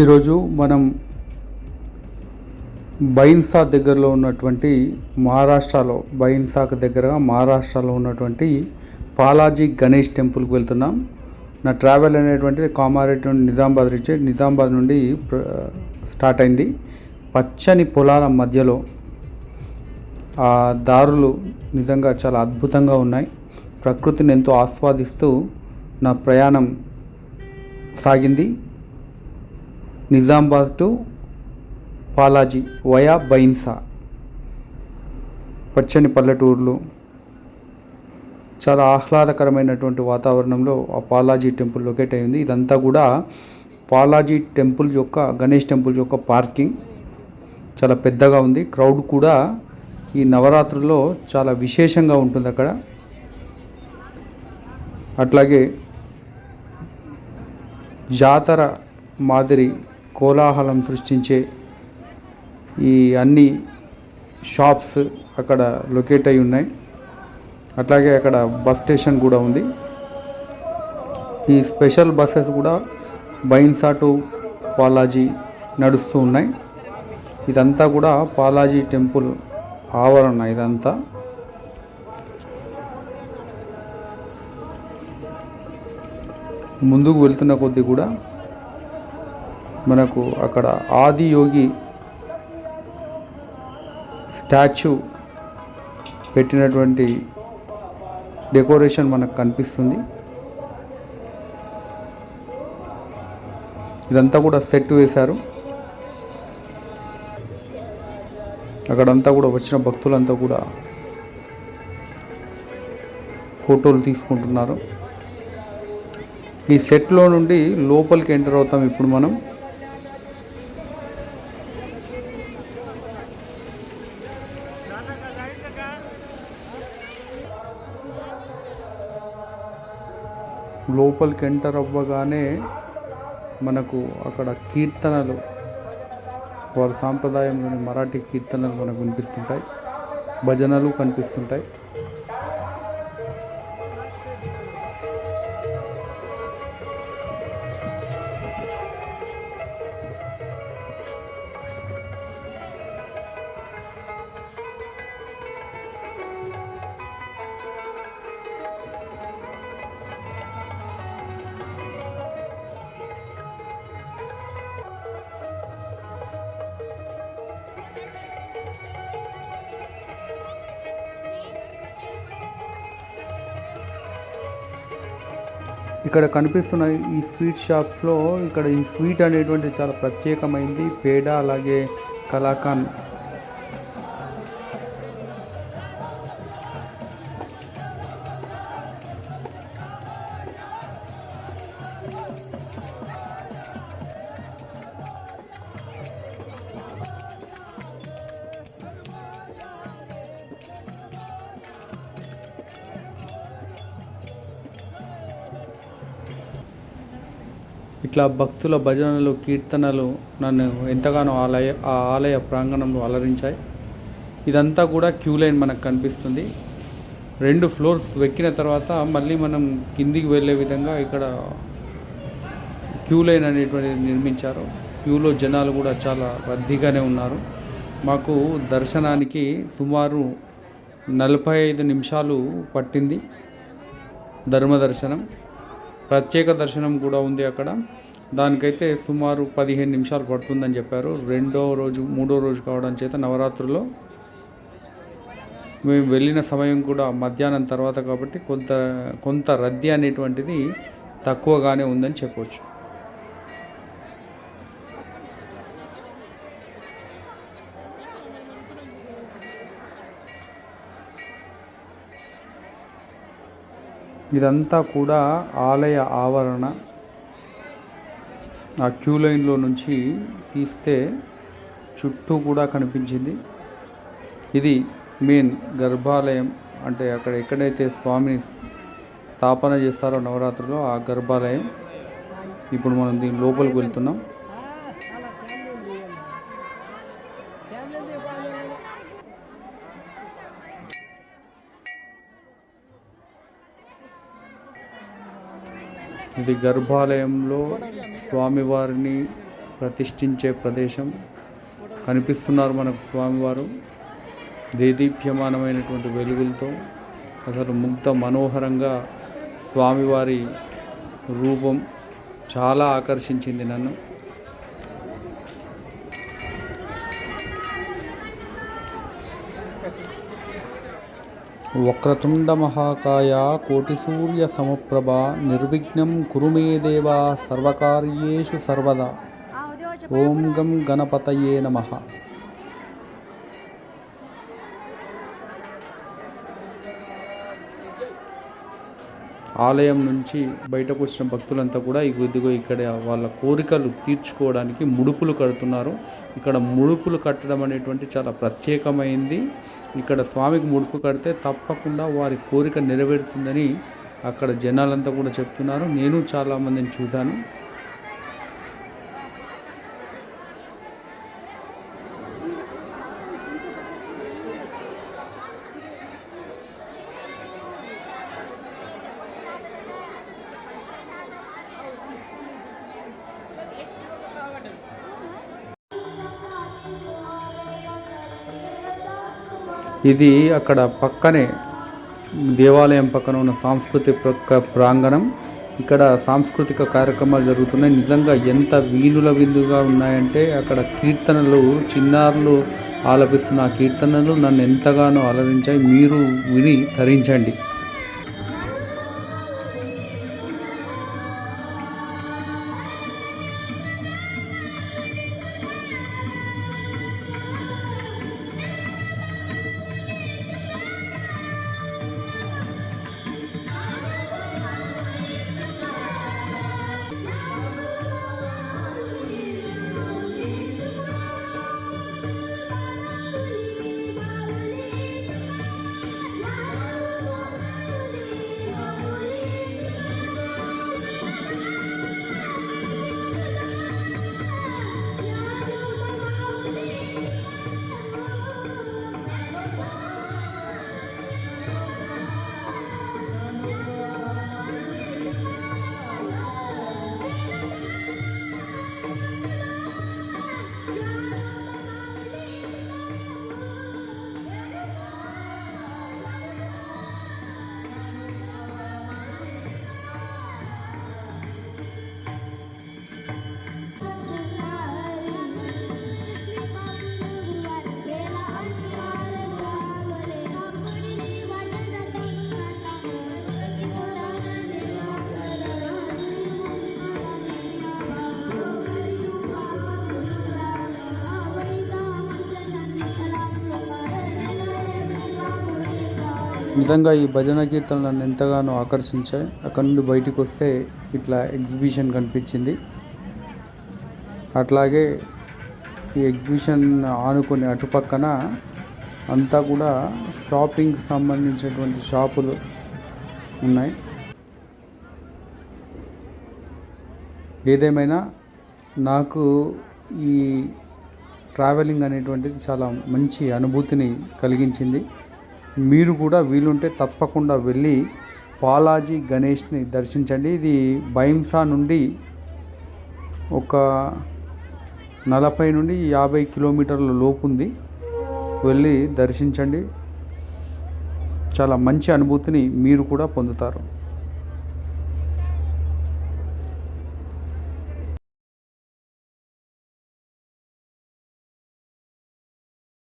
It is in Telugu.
ఈరోజు మనం బైన్సా దగ్గరలో ఉన్నటువంటి మహారాష్ట్రలో బైన్సాకు దగ్గరగా మహారాష్ట్రలో ఉన్నటువంటి బాలాజీ గణేష్ టెంపుల్కి వెళ్తున్నాం. నా ట్రావెల్ అనేటువంటిది కామారెడ్డి నుండి నిజామాబాద్ రీచ్ నిజామాబాద్ నుండి స్టార్ట్ అయింది. పచ్చని పొలాల మధ్యలో ఆ దారులు నిజంగా చాలా అద్భుతంగా ఉన్నాయి. ప్రకృతిని ఎంతో ఆస్వాదిస్తూ నా ప్రయాణం సాగింది. Nizamabad to Palaji via Bhainsa. పచ్చని పల్లెటూర్లు. చాలా ఆహ్లాదకరమైనటువంటి వాతావరణంలో ఆ బాలాజీ టెంపుల్ లొకేట్ అయింది. ఇదంతా కూడా పాలాజీ టెంపుల్ యొక్క గణేష్ టెంపుల్ యొక్క పార్కింగ్. చాలా పెద్దగా ఉంది. క్రౌడ్ కూడా ఈ నవరాత్రుల్లో చాలా విశేషంగా ఉంటుంది అక్కడ. అట్లాగే జాతర మాదిరి కోలాహలం సృష్టించే ఈ అన్ని షాప్స్ అక్కడ లొకేట్ అయి ఉన్నాయి. అట్లాగే అక్కడ బస్ స్టేషన్ కూడా ఉంది. ఈ స్పెషల్ బస్సెస్ కూడా బైన్సా టు బాలాజీ నడుస్తూ ఉన్నాయి. ఇదంతా కూడా బాలాజీ టెంపుల్ ఆవరణ ఇదంతా. ముందుకు వెళ్తున్న కొద్దీ కూడా మనకు అక్కడ ఆదియోగి స్టాచ్యూ పెట్టినటువంటి డెకరేషన్ మనకు కనిపిస్తుంది. ఇదంతా కూడా సెట్ వేశారు. అక్కడంతా కూడా వచ్చిన భక్తులంతా కూడా ఫోటోలు తీసుకుంటున్నారు. ఈ సెట్లో నుండి లోపలికి ఎంటర్ అవుతాం ఇప్పుడు మనం. లోపలికి ఎంటర్ అవ్వగానే మనకు అక్కడ కీర్తనలు వారి సాంప్రదాయంలోని మరాఠీ కీర్తనలు మనకు వినిపిస్తుంటాయి భజనలు కనిపిస్తుంటాయి. ఇక్కడ కనిపిస్తున్న ఈ స్వీట్ షాప్స్లో ఇక్కడ ఈ స్వీట్ అనేటువంటిది చాలా ప్రత్యేకమైంది. పేడ అలాగే కలాకాన్ ఇట్లా భక్తుల భజనలు కీర్తనలు నన్ను ఎంతగానో ఆలయ ఆ ఆలయ ప్రాంగణంలో అలరించాయి. ఇదంతా కూడా క్యూ లైన్ మనకు కనిపిస్తుంది. రెండు ఫ్లోర్స్ ఎక్కిన తర్వాత మళ్ళీ మనం కిందికి వెళ్ళే విధంగా ఇక్కడ క్యూ లైన్ అనేటువంటిది నిర్మించారు. క్యూలో జనాలు కూడా చాలా రద్దీగానే ఉన్నారు. మాకు దర్శనానికి సుమారు నలభై ఐదు నిమిషాలు పట్టింది ధర్మ దర్శనం ప్రత్యేక దర్శనం కూడా ఉంది అక్కడ. దానికైతే సుమారు పదిహేను నిమిషాలు పడుతుందని చెప్పారు. రెండో రోజు మూడో రోజు కావడం చేత నవరాత్రుల్లో మేము వెళ్ళిన సమయం కూడా మధ్యాహ్నం తర్వాత కాబట్టి కొంత కొంత రద్దీ అనేటువంటిది తక్కువగానే ఉందని చెప్పవచ్చు ఇదంతా కూడా ఆలయ ఆవరణ. ఆ క్యూ లైన్లో నుంచి తీస్తే చుట్టూ కూడా కనిపించింది. ఇది మెయిన్ గర్భాలయం. అంటే అక్కడ ఎక్కడైతే స్వామిని స్థాపన చేస్తారో నవరాత్రిలో ఆ గర్భాలయం. ఇప్పుడు మనం దీని లోపలికి వెళ్తున్నాం. ఇది గర్భాలయంలో స్వామివారిని ప్రతిష్ఠించే ప్రదేశం. కనిపిస్తున్నారు మనకు స్వామివారు. దేదీప్యమానమైనటువంటి వెలుగులతో అసలు ముగ్ధ మనోహరంగా స్వామివారి రూపం చాలా ఆకర్షించింది నన్ను. వక్రతుండ మహాకాయ కోటి సూర్య సమప్రభ నిర్విఘ్నం కురు మే సర్వకార్యేషు సర్వదా. ఓం గం గణపతయే నమ. ఆలయం నుంచి బయటకు వచ్చిన భక్తులంతా కూడా ఇదిగో ఇక్కడ వాళ్ళ కోరికలు తీర్చుకోవడానికి ముడుపులు కడుతున్నారు. ఇక్కడ ముడుపులు కట్టడం అనేటువంటి చాలా ప్రత్యేకమైంది. ఇక్కడ స్వామికి ముడుపు కడితే తప్పకుండా వారి కోరిక నెరవేరుతుందని అక్కడ జనాలంతా కూడా చెప్తున్నారు. నేను చాలామందిని చూశాను. ఇది అక్కడ పక్కనే దేవాలయం పక్కన ఉన్న సాంస్కృతిక ప్ర- ప్రాంగణం. ఇక్కడ సాంస్కృతిక కార్యక్రమాలు జరుగుతున్నాయి. నిజంగా ఎంత వీణుల విందుగా ఉన్నాయంటే అక్కడ కీర్తనలు చిన్నారులు ఆలపిస్తున్న కీర్తనలు నన్ను ఎంతగానో అలరించాయి. మీరు విని ధరించండి నిజంగా ఈ భజన కీర్తనలు నన్ను ఎంతగానో ఆకర్షించాయి. అక్కడ నుండి బయటికి వస్తే ఇట్లా ఎగ్జిబిషన్ కనిపించింది. అట్లాగే ఈ ఎగ్జిబిషన్ ఆనుకునే అటుపక్కన అంతా కూడా షాపింగ్కి సంబంధించినటువంటి షాపులు ఉన్నాయి. ఏదేమైనా నాకు ఈ ట్రావెలింగ్ అనేటువంటిది చాలా మంచి అనుభూతిని కలిగించింది. మీరు కూడా వీలుంటే తప్పకుండా వెళ్ళి బాలాజీ గణేష్ని దర్శించండి. ఇది భైంసా నుండి ఒక నలభై నుండి యాభై కిలోమీటర్ల లోపు ఉంది. వెళ్ళి దర్శించండి. చాలా మంచి అనుభూతిని మీరు కూడా పొందుతారు.